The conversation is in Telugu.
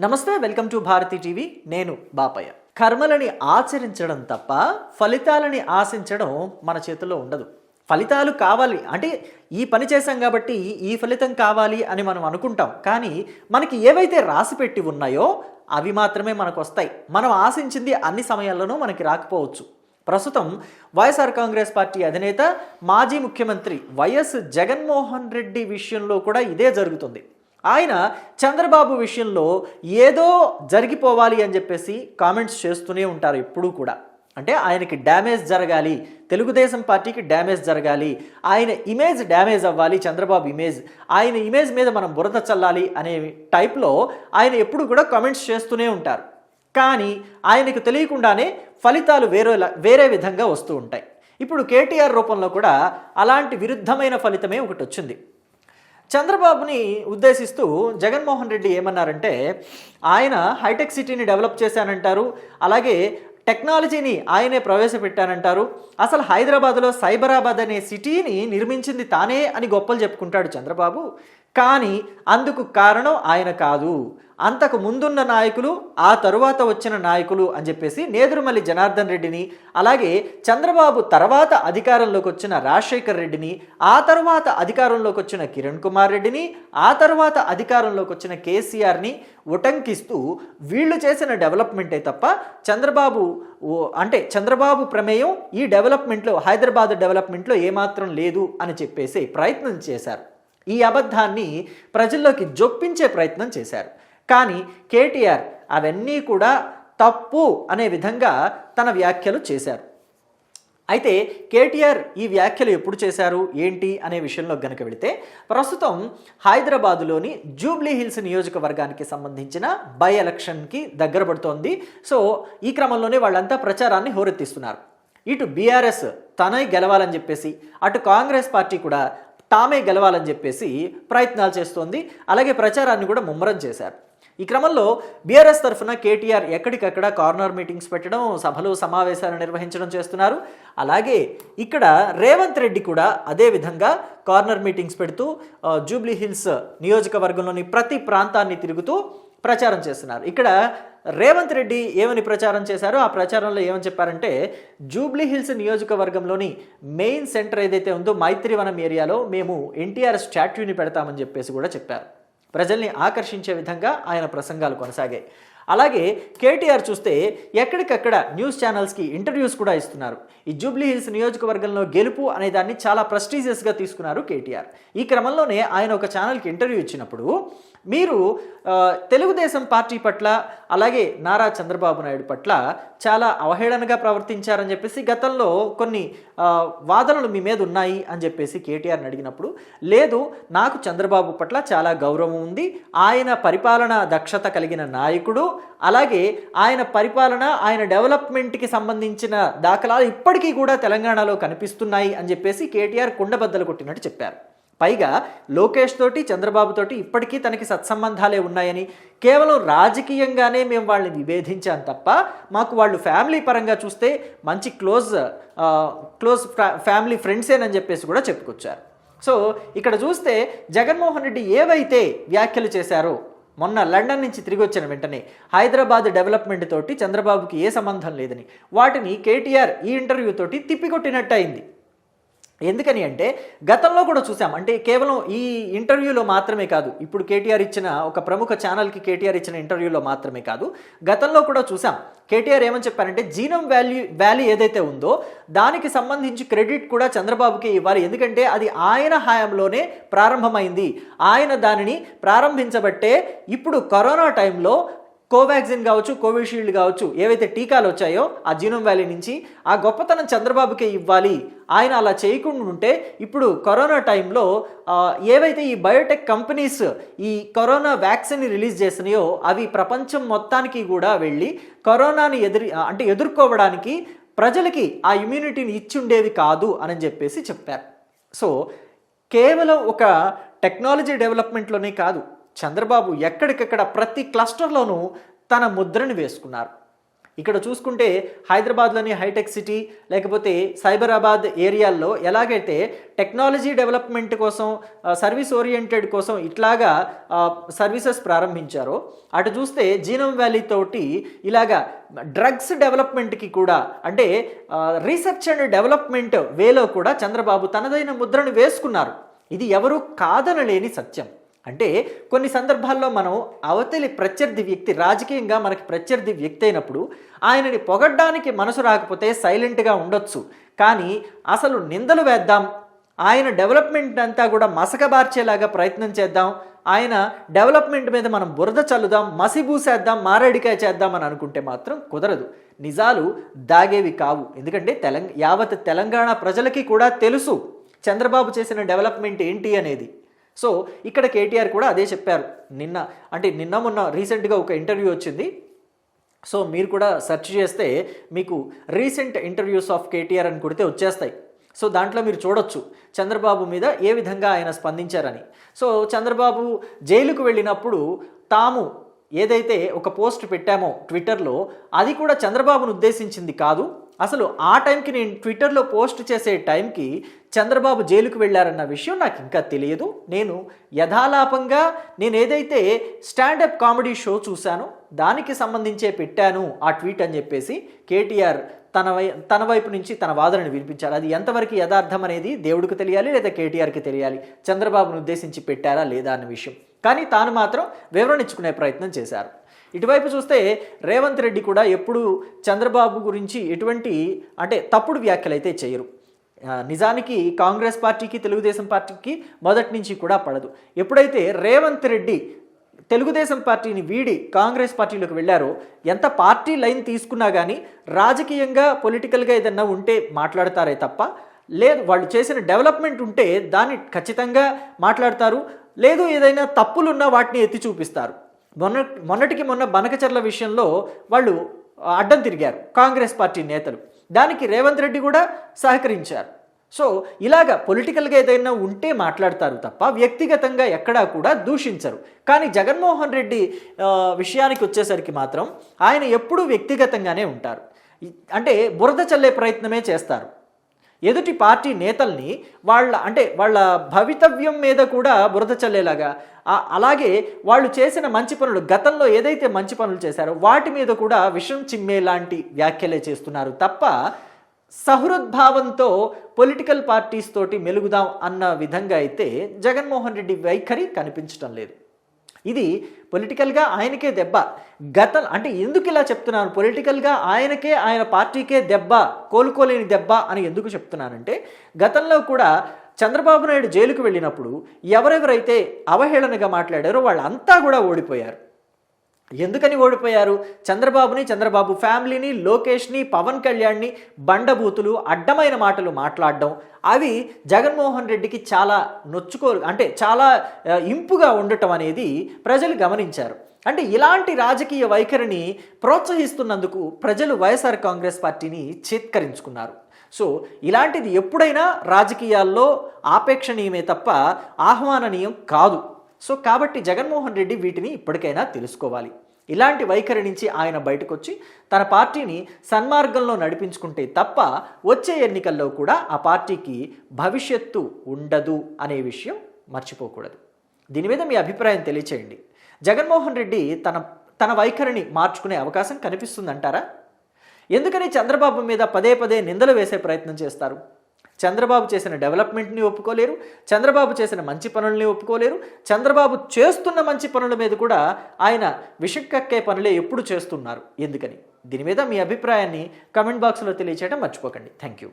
నమస్తే వెల్కమ్ టు భారతి టీవీ. నేను బాపయ్య. కర్మలని ఆచరించడం తప్ప ఫలితాలని ఆశించడం మన చేతుల్లో ఉండదు. ఫలితాలు కావాలి. అంటే ఈ పని చేశాం కాబట్టి ఈ ఫలితం కావాలి అని మనం అనుకుంటాం. కానీ మనకి ఏవైతే రాసి పెట్టి ఉన్నాయో అవి మాత్రమే మనకు వస్తాయి. మనం ఆశించింది అన్ని సమయాల్లోనూ మనకి రాకపోవచ్చు. ప్రస్తుతం వైఎస్ఆర్ కాంగ్రెస్ పార్టీ అధినేత మాజీ ముఖ్యమంత్రి వైఎస్ జగన్మోహన్ రెడ్డి విషయంలో కూడా ఇదే జరుగుతుంది. ఆయన చంద్రబాబు విషయంలో ఏదో జరిగిపోవాలి అని చెప్పేసి కామెంట్స్ చేస్తూనే ఉంటారు ఎప్పుడూ కూడా. అంటే ఆయనకి డ్యామేజ్ జరగాలి తెలుగుదేశం పార్టీకి డ్యామేజ్ జరగాలి ఆయన ఇమేజ్ డ్యామేజ్ అవ్వాలి చంద్రబాబు ఇమేజ్ ఆయన ఇమేజ్ మీద మనం బురద చల్లాలి అనే టైప్లో ఆయన ఎప్పుడు కూడా కామెంట్స్ చేస్తూనే ఉంటారు. కానీ ఆయనకు తెలియకుండానే ఫలితాలు వేరే వేరే విధంగా వస్తూ ఉంటాయి. ఇప్పుడు కేటీఆర్ రూపంలో కూడా అలాంటి విరుద్ధమైన ఫలితమే ఒకటి వచ్చింది. చంద్రబాబుని ఉద్దేశిస్తూ జగన్మోహన్ రెడ్డి ఏమన్నారంటే ఆయన హైటెక్ సిటీని డెవలప్ చేశానంటారు అలాగే టెక్నాలజీని ఆయనే ప్రవేశపెట్టానంటారు. అసలు హైదరాబాద్లో సైబరాబాద్ అనే సిటీని నిర్మించింది తానే అని గొప్పలు చెప్పుకుంటాడు చంద్రబాబు. కానీ అందుకు కారణం ఆయన కాదు. అంతకు ముందున్న నాయకులు ఆ తరువాత వచ్చిన నాయకులు అని చెప్పేసి నేదురుమల్లి జనార్దన్ రెడ్డిని అలాగే చంద్రబాబు తర్వాత అధికారంలోకి వచ్చిన రాజశేఖర్ రెడ్డిని ఆ తర్వాత అధికారంలోకి వచ్చిన కిరణ్ కుమార్ రెడ్డిని ఆ తర్వాత అధికారంలోకి వచ్చిన కేసీఆర్ని ఉటంకిస్తూ వీళ్ళు చేసిన డెవలప్మెంటే తప్ప చంద్రబాబు అంటే చంద్రబాబు ప్రమేయం ఈ డెవలప్మెంట్లో హైదరాబాద్ డెవలప్మెంట్లో ఏమాత్రం లేదు అని చెప్పేసి ప్రయత్నం చేశారు. ఈ అబద్ధాన్ని ప్రజల్లోకి జొప్పించే ప్రయత్నం చేశారు. కానీ కేటీఆర్ అవన్నీ కూడా తప్పు అనే విధంగా తన వ్యాఖ్యలు చేశారు. అయితే కేటీఆర్ ఈ వ్యాఖ్యలు ఎప్పుడు చేశారు? ఏంటి? అనే విషయంలో గనక వెళితే ప్రస్తుతం హైదరాబాదులోని జూబ్లీ హిల్స్ నియోజకవర్గానికి సంబంధించిన బై ఎలక్షన్కి దగ్గర పడుతోంది. సో ఈ క్రమంలోనే వాళ్ళంతా ప్రచారాన్ని హోరెత్తిస్తున్నారు. ఇటు బీఆర్ఎస్ తనే గెలవాలని చెప్పేసి అటు కాంగ్రెస్ పార్టీ కూడా తామే గెలవాలని చెప్పేసి ప్రయత్నాలు చేస్తోంది. అలాగే ప్రచారాన్ని కూడా ముమ్మరం చేశారు. ఈ క్రమంలో బీఆర్ఎస్ తరఫున కేటీఆర్ ఎక్కడికక్కడ కార్నర్ మీటింగ్స్ పెట్టడం సభలు సమావేశాలు నిర్వహించడం చేస్తున్నారు. అలాగే ఇక్కడ రేవంత్ రెడ్డి కూడా అదే విధంగా కార్నర్ మీటింగ్స్ పెడుతూ జూబ్లీ హిల్స్ నియోజకవర్గంలోని ప్రతి ప్రాంతాన్ని తిరుగుతూ ప్రచారం చేస్తున్నారు. ఇక్కడ రేవంత్ రెడ్డి ఏమని ప్రచారం చేశారో ఆ ప్రచారంలో ఏమని చెప్పారంటే జూబ్లీ హిల్స్ నియోజకవర్గంలోని మెయిన్ సెంటర్ ఏదైతే ఉందో మైత్రివనం ఏరియాలో మేము ఎన్టీఆర్ స్టాట్యూని పెడతామని చెప్పేసి కూడా చెప్పారు. ప్రజల్ని ఆకర్షించే విధంగా ఆయన ప్రసంగాలు కొనసాగాయి. అలాగే కేటీఆర్ చూస్తే ఎక్కడికక్కడ న్యూస్ ఛానల్స్కి ఇంటర్వ్యూస్ కూడా ఇస్తున్నారు. ఈ జూబ్లీ హిల్స్ నియోజకవర్గంలో గెలుపు అనే దాన్ని చాలా ప్రెస్టీజియస్గా తీసుకున్నారు కేటీఆర్. ఈ క్రమంలోనే ఆయన ఒక ఛానల్కి ఇంటర్వ్యూ ఇచ్చినప్పుడు మీరు తెలుగుదేశం పార్టీ పట్ల అలాగే నారా చంద్రబాబు నాయుడు పట్ల చాలా అవహేళనగా ప్రవర్తించారని చెప్పేసి గతంలో కొన్ని వాదనలు మీ మీద ఉన్నాయి అని చెప్పేసి కేటీఆర్ని అడిగినప్పుడు లేదు నాకు చంద్రబాబు పట్ల చాలా గౌరవం ఉంది ఆయన పరిపాలన దక్షత కలిగిన నాయకుడు అలాగే ఆయన పరిపాలన ఆయన డెవలప్మెంట్కి సంబంధించిన దాఖలాలు ఇప్పటికీ కూడా తెలంగాణలో కనిపిస్తున్నాయి అని చెప్పేసి కేటీఆర్ కుండబద్దలు కొట్టినట్టు చెప్పారు. పైగా లోకేష్ తోటి చంద్రబాబు తోటి ఇప్పటికీ తనకి సత్సంబంధాలే ఉన్నాయని కేవలం రాజకీయంగానే మేము వాళ్ళని విభేదించాం తప్ప మాకు వాళ్ళు ఫ్యామిలీ పరంగా చూస్తే మంచి క్లోజ్ క్లోజ్ ఫ్యా- ఫ్యామిలీ ఫ్రెండ్సేనని చెప్పేసి కూడా చెప్పుకొచ్చారు. సో ఇక్కడ చూస్తే జగన్మోహన్ రెడ్డి ఏవైతే వ్యాఖ్యలు చేశారో మొన్న లండన్ నుంచి తిరిగి వచ్చిన వెంటనే హైదరాబాద్ డెవలప్మెంట్ తోటి చంద్రబాబుకి ఏ సంబంధం లేదని వాటిని కేటీఆర్ ఈ ఇంటర్వ్యూ తోటి తిప్పికొట్టినట్టు అయింది ఎందుకని అంటే గతంలో కూడా చూసాం. అంటే కేవలం ఈ ఇంటర్వ్యూలో మాత్రమే కాదు ఇప్పుడు కేటీఆర్ ఇచ్చిన ఒక ప్రముఖ ఛానల్కి కేటీఆర్ ఇచ్చిన ఇంటర్వ్యూలో మాత్రమే కాదు గతంలో కూడా చూసాం. కేటీఆర్ ఏమని చెప్పారంటే జీనం వాల్యూ వ్యాలీ ఏదైతే ఉందో దానికి సంబంధించి క్రెడిట్ కూడా చంద్రబాబుకి ఇవ్వాలి. ఎందుకంటే అది ఆయన హయాంలోనే ప్రారంభమైంది. ఆయన దానిని ప్రారంభించబట్టే ఇప్పుడు కరోనా టైంలో కోవాక్సిన్ కావచ్చు కోవిషీల్డ్ కావచ్చు ఏవైతే టీకాలు వచ్చాయో ఆ జీనోమ్ వ్యాలీ నుంచి ఆ గొప్పతనం చంద్రబాబుకే ఇవ్వాలి. ఆయన అలా చేయకుండా ఉంటే ఇప్పుడు కరోనా టైంలో ఏవైతే ఈ బయోటెక్ కంపెనీస్ ఈ కరోనా వ్యాక్సిన్ రిలీజ్ చేసినాయో అవి ప్రపంచం మొత్తానికి కూడా వెళ్ళి కరోనాని ఎదురు అంటే ఎదుర్కోవడానికి ప్రజలకి ఆ ఇమ్యూనిటీని ఇచ్చుండేవి కాదు అని చెప్పేసి చెప్పారు. సో కేవలం ఒక టెక్నాలజీ డెవలప్మెంట్లోనే కాదు చంద్రబాబు ఎక్కడికక్కడ ప్రతి క్లస్టర్లోనూ తన ముద్రని వేసుకున్నారు. ఇక్కడ చూసుకుంటే హైదరాబాద్లోని హైటెక్ సిటీ లేకపోతే సైబరాబాద్ ఏరియాల్లో ఎలాగైతే టెక్నాలజీ డెవలప్మెంట్ కోసం సర్వీస్ ఓరియంటెడ్ కోసం ఇట్లాగా సర్వీసెస్ ప్రారంభించారో అటు చూస్తే జీనమ్ వ్యాలీ తోటి ఇలాగా డ్రగ్స్ డెవలప్మెంట్కి కూడా అంటే రీసెర్చ్ అండ్ డెవలప్మెంట్ వేలో కూడా చంద్రబాబు తనదైన ముద్రను వేసుకున్నారు. ఇది ఎవరూ కాదనలేని సత్యం. అంటే కొన్ని సందర్భాల్లో మనం అవతలి ప్రత్యర్థి వ్యక్తి రాజకీయంగా మనకి ప్రత్యర్థి వ్యక్తి అయినప్పుడు ఆయనని పొగడ్డానికి మనసు రాకపోతే సైలెంట్గా ఉండొచ్చు. కానీ అసలు నిందలు వేద్దాం. ఆయన డెవలప్మెంట్ అంతా కూడా మసకబార్చేలాగా ప్రయత్నం చేద్దాం. ఆయన డెవలప్మెంట్ మీద మనం బురద చల్లుదాం మసిబూసేద్దాం మారడికాయ చేద్దాం అని అనుకుంటే మాత్రం కుదరదు. నిజాలు దాగేవి కావు. ఎందుకంటే తెలంగ యావత్ తెలంగాణ ప్రజలకి కూడా తెలుసు చంద్రబాబు చేసిన డెవలప్మెంట్ ఏంటి అనేది. సో ఇక్కడ కేటీఆర్ కూడా అదే చెప్పారు. నిన్న అంటే నిన్న మొన్న రీసెంట్గా ఒక ఇంటర్వ్యూ వచ్చింది. సో మీరు కూడా సెర్చ్ చేస్తే మీకు రీసెంట్ ఇంటర్వ్యూస్ ఆఫ్ కేటీఆర్ అని కొడితే వచ్చేస్తాయి. సో దాంట్లో మీరు చూడొచ్చు చంద్రబాబు మీద ఏ విధంగా ఆయన స్పందించారని. సో చంద్రబాబు జైలుకు వెళ్ళినప్పుడు తాము ఏదైతే ఒక పోస్ట్ పెట్టామో ట్విట్టర్లో అది కూడా చంద్రబాబును ఉద్దేశించింది కాదు. అసలు ఆ టైంకి నేను ట్విట్టర్లో పోస్ట్ చేసే టైంకి చంద్రబాబు జైలుకు వెళ్ళారన్న విషయం నాకు ఇంకా తెలియదు. నేను యథాలాపంగా నేను ఏదైతే స్టాండప్ కామెడీ షో చూశానో దానికి సంబంధించే పెట్టాను ఆ ట్వీట్ అని చెప్పేసి కేటీఆర్ తన వై తన వైపు నుంచి తన వాదనను వినిపించారు. అది ఎంతవరకు యథార్థం అనేది దేవుడికి తెలియాలి లేదా కేటీఆర్కి తెలియాలి? చంద్రబాబును ఉద్దేశించి పెట్టారా లేదా అన్న విషయం. కానీ తాను మాత్రం వివరణ ఇచ్చుకునే ప్రయత్నం చేశారు. ఇటువైపు చూస్తే రేవంత్ రెడ్డి కూడా ఎప్పుడు చంద్రబాబు గురించి ఎటువంటి అంటే తప్పుడు వ్యాఖ్యలు అయితే చేయరు. నిజానికి కాంగ్రెస్ పార్టీకి తెలుగుదేశం పార్టీకి మొదటి నుంచి కూడా పడదు. ఎప్పుడైతే రేవంత్ రెడ్డి తెలుగుదేశం పార్టీని వీడి కాంగ్రెస్ పార్టీలోకి వెళ్ళారో ఎంత పార్టీ లైన్ తీసుకున్నా కానీ రాజకీయంగా పొలిటికల్గా ఏదన్నా ఉంటే మాట్లాడతారే తప్ప లేదు వాళ్ళు చేసిన డెవలప్మెంట్ ఉంటే దాన్ని ఖచ్చితంగా మాట్లాడతారు. లేదు ఏదైనా తప్పులున్నా వాటిని ఎత్తి చూపిస్తారు. మొన్న మొన్నటికి మొన్న బనకచర్ల విషయంలో వాళ్ళు అడ్డం తిరిగారు కాంగ్రెస్ పార్టీ నేతలు. దానికి రేవంత్ రెడ్డి కూడా సహకరించారు. సో ఇలాగ పొలిటికల్గా ఏదైనా ఉంటే మాట్లాడతారు తప్ప వ్యక్తిగతంగా ఎక్కడా కూడా దూషించరు. కానీ జగన్మోహన్ రెడ్డి విషయానికి వచ్చేసరికి మాత్రం ఆయన ఎప్పుడూ వ్యక్తిగతంగానే ఉంటారు. అంటే బురద చల్లే ప్రయత్నమే చేస్తారు. ఎదుటి పార్టీ నేతల్ని వాళ్ళ అంటే వాళ్ళ భవితవ్యం మీద కూడా బురద చల్లేలాగా. అలాగే వాళ్ళు చేసిన మంచి పనులు గతంలో ఏదైతే మంచి పనులు చేశారో వాటి మీద కూడా విషం చిమ్మే లాంటి వ్యాఖ్యలే చేస్తున్నారు. తప్ప సహృద్భావంతో పొలిటికల్ పార్టీస్ తోటి మెలుగుదాం అన్న విధంగా అయితే జగన్మోహన్ రెడ్డి వైఖరి కనిపించడం లేదు. ఇది పొలిటికల్గా ఆయనకే దెబ్బ. గత అంటే ఎందుకు ఇలా చెప్తున్నాను? పొలిటికల్గా ఆయనకే ఆయన పార్టీకే దెబ్బ కోలుకోలేని దెబ్బ అని ఎందుకు చెప్తున్నానంటే గతంలో కూడా చంద్రబాబు నాయుడు జైలుకు వెళ్ళినప్పుడు ఎవరెవరైతే అవహేళనగా మాట్లాడారో వాళ్ళంతా కూడా ఓడిపోయారు. ఎందుకని ఓడిపోయారు? చంద్రబాబుని చంద్రబాబు ఫ్యామిలీని లోకేష్ని పవన్ కళ్యాణ్ని బండబూతులు అడ్డమైన మాటలు మాట్లాడడం అవి జగన్మోహన్ రెడ్డికి చాలా నొచ్చుకో అంటే చాలా ఇంపుగా ఉండటం అనేది ప్రజలు గమనించారు. అంటే ఇలాంటి రాజకీయ వైఖరిని ప్రోత్సహిస్తున్నందుకు ప్రజలు వైఎస్ఆర్ కాంగ్రెస్ పార్టీని చేత్కరించుకున్నారు. సో ఇలాంటిది ఎప్పుడైనా రాజకీయాల్లో ఆపేక్షణీయమే తప్ప ఆహ్వాననీయం కాదు. సో కాబట్టి జగన్మోహన్ రెడ్డి వీటిని ఇప్పటికైనా తెలుసుకోవాలి. ఇలాంటి వైఖరి నుంచి ఆయన బయటకు వచ్చి తన పార్టీని సన్మార్గంలో నడిపించుకుంటే తప్ప వచ్చే ఎన్నికల్లో కూడా ఆ పార్టీకి భవిష్యత్తు ఉండదు అనే విషయం మర్చిపోకూడదు. దీని మీద మీ అభిప్రాయం తెలియచేయండి. జగన్మోహన్ రెడ్డి తన తన వైఖరిని మార్చుకునే అవకాశం కనిపిస్తుందంటారా? ఎందుకని చంద్రబాబు మీద పదే పదే నిందలు వేసే ప్రయత్నం చేస్తారు? చంద్రబాబు చేసిన డెవలప్మెంట్ని ఒప్పుకోలేరు చంద్రబాబు చేసిన మంచి పనుల్ని ఒప్పుకోలేరు చంద్రబాబు చేస్తున్న మంచి పనుల మీద కూడా ఆయన విషక్కక్కే పనులే ఎప్పుడు చేస్తున్నారు? ఎందుకని? దీని మీద మీ అభిప్రాయాన్ని కమెంట్ బాక్స్లో తెలియచేయడం మర్చిపోకండి. Thank you.